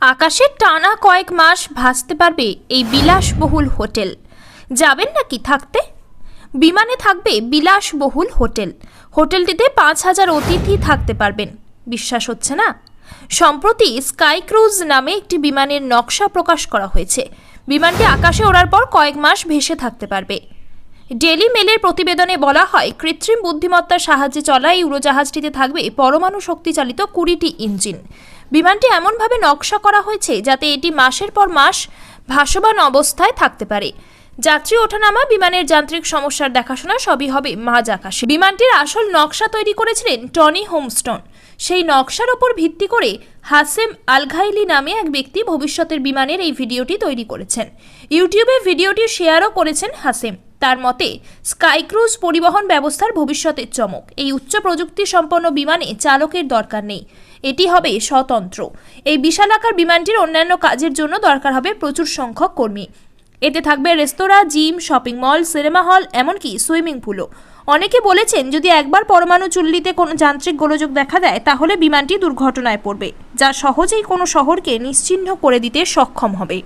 আকাশের টানা কয়েক মাস ভাসতে পারবে এই বিলাসবহুল হোটেল। যাবেন নাকি থাকতে? বিমানে থাকবে বিলাসবহুল হোটেল। হোটেলটিতে পাঁচ হাজার অতিথি থাকতে পারবেন। বিশ্বাস হচ্ছে না? সম্প্রতি স্কাই ক্রুজ নামে একটি বিমানের নকশা প্রকাশ করা হয়েছে। বিমানটি আকাশে ওড়ার পর কয়েক মাস ভেসে থাকতে পারবে। ডেলি মেলের প্রতিবেদনে বলা হয়, কৃত্রিম বুদ্ধিমত্তার সাহায্যে চলা এই উড়োজাহাজটিতে থাকবে পরমাণু শক্তিচালিত কুড়িটি ইঞ্জিন। বিমানটি এমনভাবে নকশা করা হয়েছে যাতে এটি মাসের পর মাস ভাসমান অবস্থায় থাকতে পারে। যাত্রী ওঠানামা, বিমানের যান্ত্রিক সমস্যার দেখাশোনা সবই হবে মাঝ আকাশে। বিমানটির আসল নকশা তৈরি করেছিলেন টনি হোমস্টোন। সেই নকশার ওপর ভিত্তি করে হাসেম আলঘাইলি নামে এক ব্যক্তি ভবিষ্যতের বিমানের এই ভিডিওটি তৈরি করেছেন। ইউটিউবে ভিডিওটি শেয়ারও করেছেন হাসেম। তার মতে স্কাই ক্রুজ পরিবহন ব্যবস্থার ভবিষ্যতের চমক। এই উচ্চ প্রযুক্তি সম্পন্ন বিমানে চালকের দরকার নেই। এটি হবে স্বতন্ত্র। এই বিশালাকার বিমানটির অন্যান্য কাজের জন্য দরকার হবে প্রচুর সংখ্যক কর্মী। এতে থাকবে রেস্তোরাঁ, gym, shopping mall, cinema hall, এমনকি সুইমিং পুলও। অনেকে বলেছেন, যদি একবার পরমাণু চুল্লিতে কোনো যান্ত্রিক গোলযোগ দেখা দেয়, তাহলে বিমানটি দুর্ঘটনায় পড়বে, যা সহজেই কোনো শহরকে নিশ্চিহ্ন করে দিতে সক্ষম হবে।